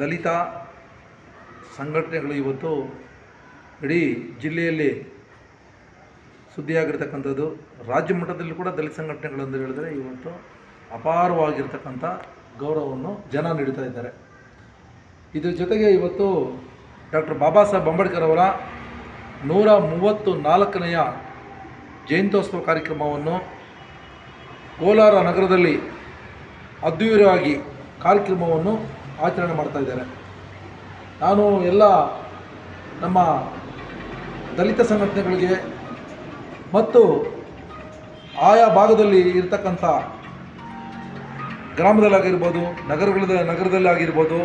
ದಲಿತ ಸಂಘಟನೆಗಳು ಇವತ್ತು ಇಡೀ ಜಿಲ್ಲೆಯಲ್ಲಿ ಸುದ್ದಿಯಾಗಿರ್ತಕ್ಕಂಥದ್ದು. ರಾಜ್ಯ ಮಟ್ಟದಲ್ಲಿ ಕೂಡ ದಲಿತ ಸಂಘಟನೆಗಳು ಅಂತ ಹೇಳಿದರೆ ಇವತ್ತು ಅಪಾರವಾಗಿರ್ತಕ್ಕಂಥ ಗೌರವವನ್ನು ಜನ ನೀಡ್ತಾ ಇದ್ದಾರೆ. ಇದರ ಜೊತೆಗೆ ಇವತ್ತು ಡಾಕ್ಟರ್ ಬಾಬಾ ಸಾಹೇಬ್ ಅಂಬೇಡ್ಕರ್ ಅವರ ನೂರ ಮೂವತ್ತು ನಾಲ್ಕನೆಯ ಜಯಂತ್ಯೋತ್ಸವ ಕಾರ್ಯಕ್ರಮವನ್ನು ಕೋಲಾರ ನಗರದಲ್ಲಿ ಅದ್ಧೂರಿಯಾಗಿ ಕಾರ್ಯಕ್ರಮವನ್ನು ಆಚರಣೆ ಮಾಡ್ತಾ ಇದ್ದಾರೆ. ನಾನು ಎಲ್ಲ ನಮ್ಮ ದಲಿತ ಸಂಘಟನೆಗಳಿಗೆ ಮತ್ತು ಆಯಾ ಭಾಗದಲ್ಲಿ ಇರತಕ್ಕಂಥ ಗ್ರಾಮದಲ್ಲಾಗಿರ್ಬೋದು ನಗರಗಳ ನಗರದಲ್ಲಿ ಆಗಿರ್ಬೋದು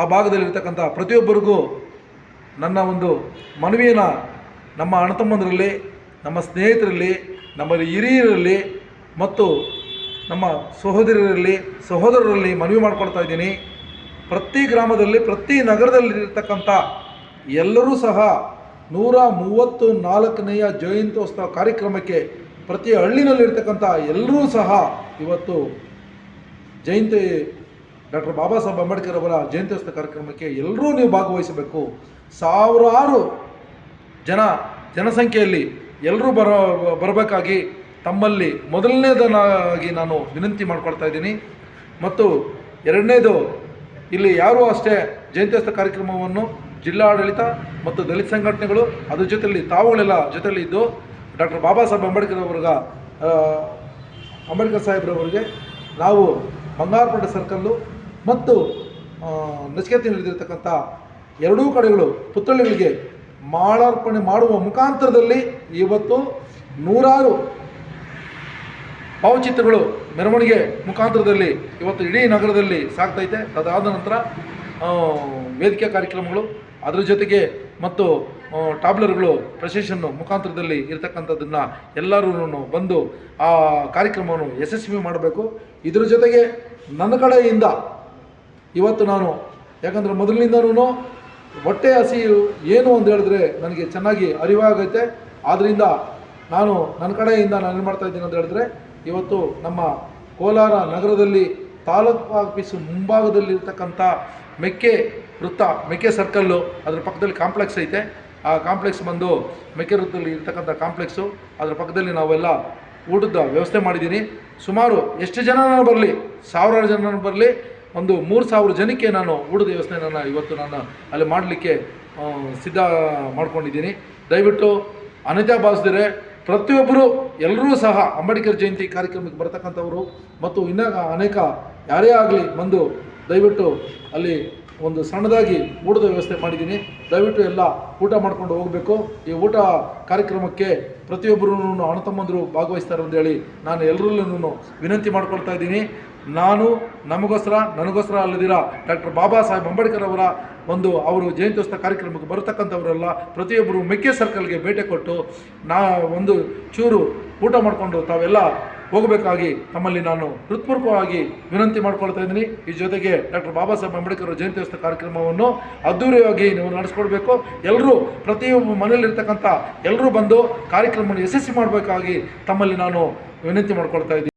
ಆ ಭಾಗದಲ್ಲಿರ್ತಕ್ಕಂಥ ಪ್ರತಿಯೊಬ್ಬರಿಗೂ ನನ್ನ ಒಂದು ಮನವಿಯನ್ನು ನಮ್ಮ ಅಣ್ಣತಮ್ಮಂದರಲ್ಲಿ ನಮ್ಮ ಸ್ನೇಹಿತರಲ್ಲಿ, ನಮ್ಮಲ್ಲಿ ಹಿರಿಯರಲ್ಲಿ ಮತ್ತು ನಮ್ಮ ಸಹೋದರರಲ್ಲಿ ಸಹೋದರರಲ್ಲಿ ಮನವಿ ಮಾಡ್ಕೊಳ್ತಾ ಇದ್ದೀನಿ. ಪ್ರತಿ ಗ್ರಾಮದಲ್ಲಿ, ಪ್ರತಿ ನಗರದಲ್ಲಿರ್ತಕ್ಕಂಥ ಎಲ್ಲರೂ ಸಹ ನೂರ ಮೂವತ್ತು ನಾಲ್ಕನೆಯ ಜಯಂತ್ಯೋತ್ಸವ ಕಾರ್ಯಕ್ರಮಕ್ಕೆ ಪ್ರತಿ ಹಳ್ಳಿನಲ್ಲಿರ್ತಕ್ಕಂಥ ಎಲ್ಲರೂ ಸಹ ಇವತ್ತು ಜಯಂತಿ, ಡಾಕ್ಟರ್ ಬಾಬಾ ಸಾಹೇಬ್ ಅಂಬೇಡ್ಕರ್ ಅವರ ಜಯಂತ್ಯೋತ್ಸವ ಕಾರ್ಯಕ್ರಮಕ್ಕೆ ಎಲ್ಲರೂ ನೀವು ಭಾಗವಹಿಸಬೇಕು. ಸಾವಿರಾರು ಜನ ಜನಸಂಖ್ಯೆಯಲ್ಲಿ ಎಲ್ಲರೂ ಬರ, ಬರಬೇಕಾಗಿ ತಮ್ಮಲ್ಲಿ ಮೊದಲನೇದನಾಗಿ ನಾನು ವಿನಂತಿ ಮಾಡ್ಕೊಳ್ತಾ ಇದ್ದೀನಿ. ಮತ್ತು ಎರಡನೇದು, ಇಲ್ಲಿ ಯಾರೂ ಅಷ್ಟೇ ಜಯಂತ್ಯೋತ್ಸವ ಕಾರ್ಯಕ್ರಮವನ್ನು ಜಿಲ್ಲಾಡಳಿತ ಮತ್ತು ದಲಿತ ಸಂಘಟನೆಗಳು ಅದ್ರ ಜೊತೆಯಲ್ಲಿ ತಾವುಗಳೆಲ್ಲ ಜೊತೆಯಲ್ಲಿ ಇದ್ದು, ಡಾಕ್ಟರ್ ಬಾಬಾ ಸಾಹೇಬ್ ಅಂಬೇಡ್ಕರ್ ಅವ್ರಿಗೆ ಅಂಬೇಡ್ಕರ್ ಸಾಹೇಬ್ರವರಿಗೆ ನಾವು ಬಂಗಾರಪೇಟೆ ಸರ್ಕಲ್ಲು ಮತ್ತು ನಚಿಕೇತಿ ನಡೆದಿರ್ತಕ್ಕಂಥ ಎರಡೂ ಕಡೆಗಳು ಪುತ್ಥಳಿಗಳಿಗೆ ಮಾಲಾರ್ಪಣೆ ಮಾಡುವ ಮುಖಾಂತರದಲ್ಲಿ ಇವತ್ತು ನೂರಾರು ಭಾವಚಿತ್ರಗಳು ಮೆರವಣಿಗೆ ಮುಖಾಂತರದಲ್ಲಿ ಇವತ್ತು ಇಡೀ ನಗರದಲ್ಲಿ ಸಾಗ್ತೈತೆ. ಅದಾದ ನಂತರ ವೇದಿಕೆ ಕಾರ್ಯಕ್ರಮಗಳು, ಅದರ ಜೊತೆಗೆ ಮತ್ತು ಟಾಬ್ಲರ್ಗಳು ಪ್ರೊಸೆಷನ್ನು ಮುಖಾಂತರದಲ್ಲಿ ಇರತಕ್ಕಂಥದ್ದನ್ನು ಎಲ್ಲರೂ ಬಂದು ಆ ಕಾರ್ಯಕ್ರಮವನ್ನು ಯಶಸ್ವಿ ಮಾಡಬೇಕು. ಇದರ ಜೊತೆಗೆ ನನ್ನ ಕಡೆಯಿಂದ ಇವತ್ತು ನಾನು, ಯಾಕಂದರೆ ಮೊದಲಿನಿಂದನೂ ಹೊಟ್ಟೆ ಹಸಿ ಏನು ಅಂತ ಹೇಳಿದ್ರೆ ನನಗೆ ಚೆನ್ನಾಗಿ ಅರಿವಾಗೈತೆ. ಆದ್ದರಿಂದ ನಾನು ನನ್ನ ಕಡೆಯಿಂದ ನಾನು ಏನು ಮಾಡ್ತಾ ಇದ್ದೀನಿ ಅಂತ ಹೇಳಿದ್ರೆ ಇವತ್ತು ನಮ್ಮ ಕೋಲಾರ ನಗರದಲ್ಲಿ ತಾಲೂಕು ಆಫೀಸು ಮುಂಭಾಗದಲ್ಲಿರ್ತಕ್ಕಂಥ ಮೆಕ್ಕೆ ವೃತ್ತ, ಮೆಕ್ಕೆ ಸರ್ಕಲ್ಲು, ಅದರ ಪಕ್ಕದಲ್ಲಿ ಕಾಂಪ್ಲೆಕ್ಸ್ ಐತೆ. ಆ ಕಾಂಪ್ಲೆಕ್ಸ್ ಬಂದು ಮೆಕ್ಕೆ ವೃತ್ತದಲ್ಲಿ ಇರ್ತಕ್ಕಂಥ ಕಾಂಪ್ಲೆಕ್ಸು, ಅದರ ಪಕ್ಕದಲ್ಲಿ ನಾವೆಲ್ಲ ಊಟದ ವ್ಯವಸ್ಥೆ ಮಾಡಿದ್ದೀನಿ ಸುಮಾರು ಎಷ್ಟು ಜನ ಬರಲಿ, ಸಾವಿರಾರು ಜನ ಬರಲಿ, ಒಂದು ಮೂರು ಸಾವಿರ ಜನಕ್ಕೆ ನಾನು ಊಟದ ವ್ಯವಸ್ಥೆ ನಾನು ಇವತ್ತು ನಾನು ಅಲ್ಲಿ ಮಾಡಲಿಕ್ಕೆ ಸಿದ್ಧ ಮಾಡ್ಕೊಂಡಿದ್ದೀನಿ. ದಯವಿಟ್ಟು ಅನಿತಾ ಭಾವಿಸಿದರೆ ಪ್ರತಿಯೊಬ್ಬರು ಎಲ್ಲರೂ ಸಹ ಅಂಬೇಡ್ಕರ್ ಜಯಂತಿ ಕಾರ್ಯಕ್ರಮಕ್ಕೆ ಬರ್ತಕ್ಕಂಥವರು ಮತ್ತು ಇನ್ನ ಅನೇಕ ಯಾರೇ ಆಗಲಿ ಬಂದು ದಯವಿಟ್ಟು ಅಲ್ಲಿ ಒಂದು ಸಣ್ಣದಾಗಿ ಊಟದ ವ್ಯವಸ್ಥೆ ಮಾಡಿದ್ದೀನಿ. ದಯವಿಟ್ಟು ಎಲ್ಲ ಊಟ ಮಾಡ್ಕೊಂಡು ಹೋಗಬೇಕು. ಈ ಊಟ ಕಾರ್ಯಕ್ರಮಕ್ಕೆ ಪ್ರತಿಯೊಬ್ಬರೂ ಅಣ್ಣ ತಮ್ಮಂದರು ಭಾಗವಹಿಸ್ತಾರೆ ಅಂತೇಳಿ ನಾನು ಎಲ್ಲರಲ್ಲೂ ವಿನಂತಿ ಮಾಡ್ಕೊಳ್ತಾ ಇದ್ದೀನಿ. ನಾನು ನಮಗೋಸ್ಕರ, ನನಗೋಸ್ಕರ ಅಲ್ಲದಿರ ಡಾಕ್ಟರ್ ಬಾಬಾ ಸಾಹೇಬ್ ಅಂಬೇಡ್ಕರ್ ಅವರ ಒಂದು ಅವರು ಜಯಂತ್ಯೋತ್ಸವ ಕಾರ್ಯಕ್ರಮಕ್ಕೆ ಬರತಕ್ಕಂಥವರೆಲ್ಲ ಪ್ರತಿಯೊಬ್ಬರು ಮೆಕ್ಕೆ ಸರ್ಕಲ್ಗೆ ಭೇಟಿ ಕೊಟ್ಟು ನಾ ಒಂದು ಚೂರು ಊಟ ಮಾಡಿಕೊಂಡು ತಾವೆಲ್ಲ ಹೋಗಬೇಕಾಗಿ ತಮ್ಮಲ್ಲಿ ನಾನು ಹೃತ್ಪೂರ್ವಕವಾಗಿ ವಿನಂತಿ ಮಾಡ್ಕೊಳ್ತಾ ಇದ್ದೀನಿ. ಈ ಜೊತೆಗೆ ಡಾಕ್ಟರ್ ಬಾಬಾ ಸಾಹೇಬ್ ಅಂಬೇಡ್ಕರ್ ಜಯಂತ್ಯೋತ್ಸವ ಕಾರ್ಯಕ್ರಮವನ್ನು ಅದ್ದೂರಿಯಾಗಿ ನೀವು ನಡೆಸ್ಕೊಡ್ಬೇಕು ಎಲ್ಲರೂ ಪ್ರತಿಯೊಬ್ಬ ಮನೆಯಲ್ಲಿರ್ತಕ್ಕಂಥ ಎಲ್ಲರೂ ಬಂದು ಕಾರ್ಯಕ್ರಮವನ್ನು ಯಶಸ್ವಿ ಮಾಡಬೇಕಾಗಿ ತಮ್ಮಲ್ಲಿ ನಾನು ವಿನಂತಿ ಮಾಡ್ಕೊಳ್ತಾ ಇದ್ದೀನಿ.